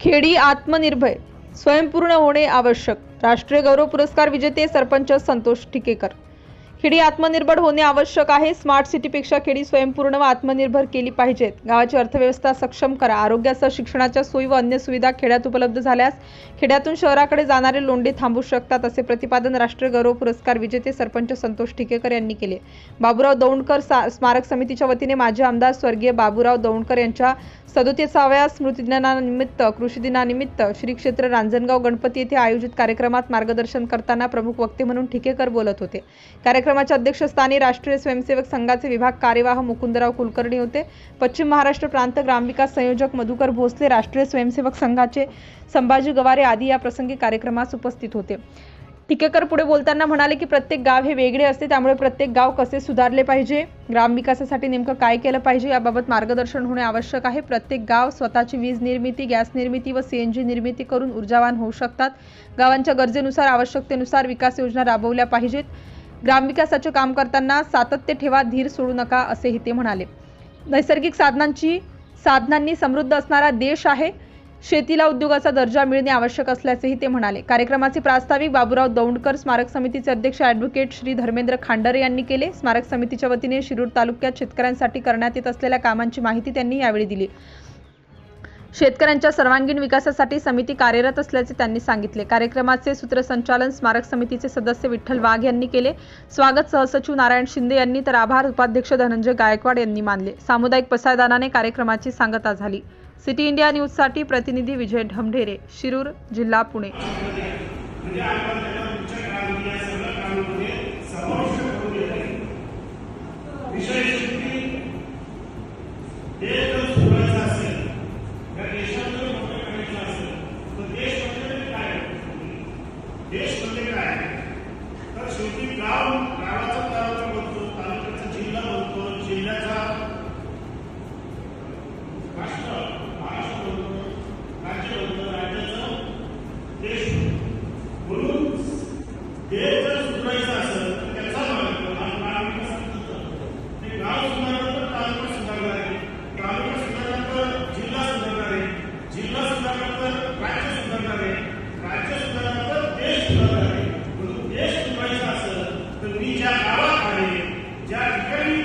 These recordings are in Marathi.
खेडी आत्मनिर्भय स्वयंपूर्ण होणे आवश्यक. राष्ट्रीय गौरव पुरस्कार विजेते सरपंच संतोष टिकेकर खेडी आत्मनिर्भर होणे आवश्यक आहे. स्मार्ट सिटीपेक्षा खेडी स्वयंपूर्ण व आत्मनिर्भर केली पाहिजेत. गावाची अर्थव्यवस्था सक्षम करा. आरोग्यासह शिक्षणाच्या सोयी व अन्य सुविधा खेड्यात उपलब्ध झाल्यास खेड्यातून शहराकडे जाणारे लोंढे थांबू शकतात असे प्रतिपादन राष्ट्रीय गौरव पुरस्कार विजेते सरपंच संतोष ठिकेकर यांनी केले. बाबूराव दौंडकर सा- स्मारक समितीच्या वतीने माजी आमदार स्वर्गीय बाबूराव दौंडकर यांच्या सदोतीसाव्या स्मृतिदिनानिमित्त कृषी दिनानिमित्त श्री क्षेत्र रांजणगाव गणपती येथे आयोजित कार्यक्रमात मार्गदर्शन करताना प्रमुख वक्ते म्हणून ठिकेकर बोलत होते. कार्यक्रमाच्या अध्यक्षस्थानी राष्ट्रीय स्वयंसेवक संघाचे विभाग कार्यवाह मुकुंदराव कुलकर्णी होते. पश्चिम महाराष्ट्र प्रांत ग्रामविकास संयोजक मधुकर भोसले राष्ट्रीय स्वयंसेवक संघाचे संभाजी गवारे आदी या प्रसंगी कार्यक्रमास उपस्थित होते. टिकेकर पुढे बोलताना म्हणाले की प्रत्येक गाव हे वेगळे असते त्यामुळे प्रत्येक गाव कसे सुधारले पाहिजे? ग्रामविकासासाठी नेमकं काय केलं पाहिजे? याबाबत मार्गदर्शन होणे आवश्यक आहे. प्रत्येक गाव स्वतःची वीज निर्मिती गॅस निर्मिती व सीएनजी निर्मिती करून ऊर्जावान होऊ शकतात. गावांच्या गरजेनुसार आवश्यकतेनुसार विकास योजना राबवल्या पाहिजेत. ग्रामविकासाचे काम करताना सातत्य ठेवा धीर सोडू नका असेही ते म्हणाले. नैसर्गिक साधनांची साधनांनी समृद्ध असणारा देश आहे. शेतीला उद्योगाचा दर्जा मिळणे आवश्यक असल्याचेही ते म्हणाले. कार्यक्रमाचे प्रास्ताविक बाबूराव दौंडकर स्मारक समितीचे अध्यक्ष ॲडव्होकेट श्री धर्मेंद्र खांडरे यांनी केले. स्मारक समितीच्या वतीने शिरूर तालुक्यात शेतकऱ्यांसाठी करण्यात येत असलेल्या कामांची माहिती त्यांनी यावेळी दिली. शेतकऱ्यांच्या सर्वांगीण विकासासाठी समिती कार्यरत असल्याचे त्यांनी सांगितले. कार्यक्रमाचे सूत्रसंचालन स्मारक समितीचे सदस्य विठ्ठल वाघ यांनी केले. स्वागत सहसचिव नारायण शिंदे यांनी तर आभार उपाध्यक्ष धनंजय गायकवाड यांनी मानले. सामुदायिक पसायदानाने कार्यक्रमाची सांगता झाली. सिटी इंडिया न्यूजसाठी प्रतिनिधी विजय ढमढेरे शिरूर जिल्हा पुणे विषय शेवटी देश जर सुधारायचा असेल या देशात जर मोठं करायचं असेल तर देश म्हणजे काय देश म्हणजे काय तर शेवटी गाव गावाचा तालुका बनतो तालुक्याचा जिल्हा बनतो जिल्ह्याचा राष्ट्र महाराष्ट्र बनतो राज्य बनतं राज्याचं देश बनतो. म्हणून देश जर सुधारायचा असेल तर त्याचा मार्ग हा ग्रामविकासाचा होतो. ते गाव सुधारलं तर तालुका सुधारणार आहे तालुका सुधारला तर जिल्हा सुधारणार आहे जिल्हा सुधारला तर राज्य सुधारणार आहे राज्य सुधारला तर देश सुधारणार आहे म्हणून देश सुधारायचा असेल तर मी ज्या गावात आहे ज्या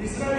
देखील